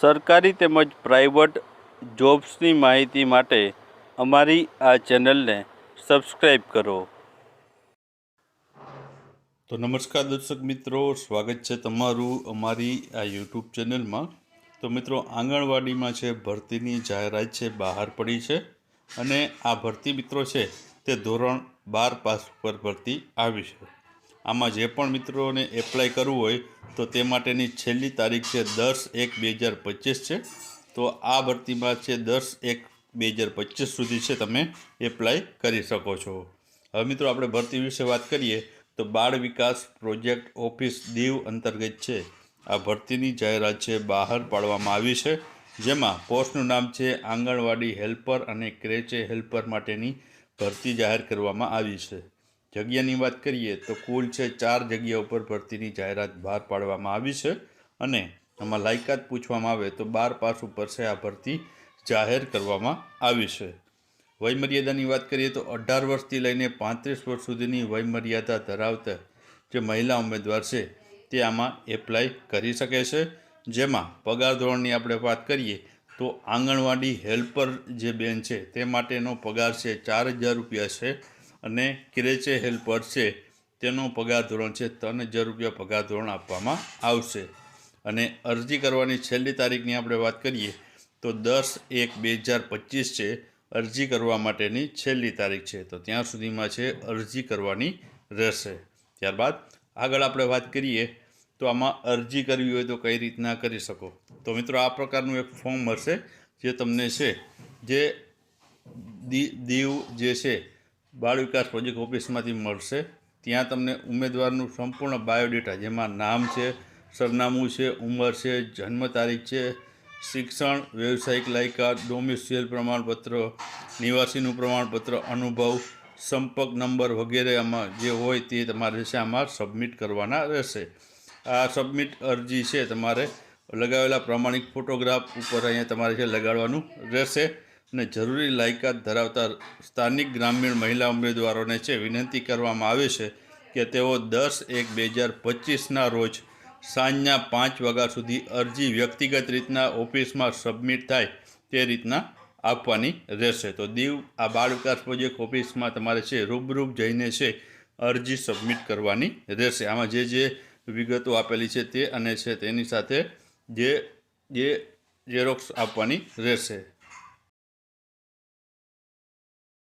સરકારી તેમજ પ્રાઇવેટ જોબ્સની માહિતી માટે અમારી આ ચેનલને સબસ્ક્રાઈબ કરો. તો નમસ્કાર દર્શક મિત્રો, સ્વાગત છે તમારું અમારી આ યુટ્યુબ ચેનલમાં. તો મિત્રો, આંગણવાડીમાં છે, ભરતીની જાહેરાત છે, બહાર પડી છે અને આ ભરતી મિત્રો છે તે ધોરણ બાર પાસ પર ભરતી આવી છે. આમાં જે પણ મિત્રોને એપ્લાય કરવું હોય, તો તે માટેની છેલ્લી તારીખ છે દસ એક બે હજાર પચીસ છે. તો આ ભરતીમાં છે દસ એક બે હજાર પચીસ સુધી છે તમે એપ્લાય કરી શકો છો. હવે મિત્રો આપણે ભરતી વિશે વાત કરીએ, તો બાળ વિકાસ પ્રોજેક્ટ ઓફિસ દીવ અંતર્ગત છે. આ ભરતીની જાહેરાત છે બહાર પાડવામાં આવી છે, જેમાં પોસ્ટનું નામ છે આંગણવાડી હેલ્પર અને ક્રેચે હેલ્પર માટેની ભરતી જાહેર કરવામાં આવી છે. જગ્યાની વાત કરીએ તો કુલ છે ચાર જગ્યા ઉપર ભરતીની જાહેરાત બહાર પાડવામાં આવી છે અને આમાં લાયકાત પૂછવામાં આવે તો બાર પાસ ઉપર છે આ ભરતી જાહેર કરવામાં આવી છે. વયમર્યાદાની વાત કરીએ તો અઢાર વર્ષથી લઈને પાંત્રીસ વર્ષ સુધીની વયમર્યાદા ધરાવતા જે મહિલા ઉમેદવાર છે તે આમાં એપ્લાય કરી શકે છે. જેમાં પગાર ધોરણની આપણે વાત કરીએ તો આંગણવાડી હેલ્પર જે બેન છે તે માટેનો પગાર છે ચાર હજાર રૂપિયા છે. અને ક્રેચે હેલ્પર છે, તેનો પગાર ધોરણ છે, ત્રણ હજાર રૂપિયા પગાર ધોરણ આપવામાં આવશે. અને અરજી કરવાની છેલ્લી તારીખની આપણે વાત કરીએ, તો દસ એક બે હજાર પચીસ છે, અરજી કરવા માટેની છેલ્લી તારીખ છે. તો ત્યાં સુધીમાં છે, અરજી કરવાની રહેશે. ત્યારબાદ આગળ આપણે વાત કરીએ, તો આમાં અરજી કરવી હોય તો કઈ રીતના કરી શકો? તો મિત્રો, આ પ્રકારનું એક ફોર્મ મળશે જે તમને છે, જે દીવ જે છે બાળ વિકાસ પ્રોજેક્ટ ઓફિસમાંથી મળશે. ત્યાં તમને ઉમેદવારનું સંપૂર્ણ બાયોડેટા, જેમાં નામ છે, સરનામું છે, ઉંમર છે, જન્મ તારીખ છે, શિક્ષણ, વ્યવસાયિક લાયકાત, ડોમિસિયલ પ્રમાણપત્ર, નિવાસીનું પ્રમાણપત્ર, અનુભવ, સંપર્ક નંબર વગેરે આમાં જે હોય તે તમારે છે આમાં સબમિટ કરવાના રહેશે. આ સબમિટ અરજી છે તમારે લગાવેલા પ્રમાણિક ફોટોગ્રાફ ઉપર અહીંયા તમારે છે લગાડવાનું રહેશે. અને જરૂરી લાયકાત ધરાવતા સ્થાનિક ગ્રામીણ મહિલા ઉમેદવારોને છે વિનંતી કરવામાં આવે છે કે તેઓ દસ એક બે હજાર પચીસના રોજ સાંજના પાંચ વાગ્યા સુધી અરજી વ્યક્તિગત રીતના ઓફિસમાં સબમિટ થાય તે રીતના આપવાની રહેશે. તો દીવ, આ બાળ વિકાસ પ્રોજેક્ટ ઓફિસમાં તમારે છે રૂબરૂપ જઈને છે અરજી સબમિટ કરવાની રહેશે. આમાં જે જે વિગતો આપેલી છે તે અને છે તેની સાથે જે જે ઝેરોક્સ આપવાની રહેશે.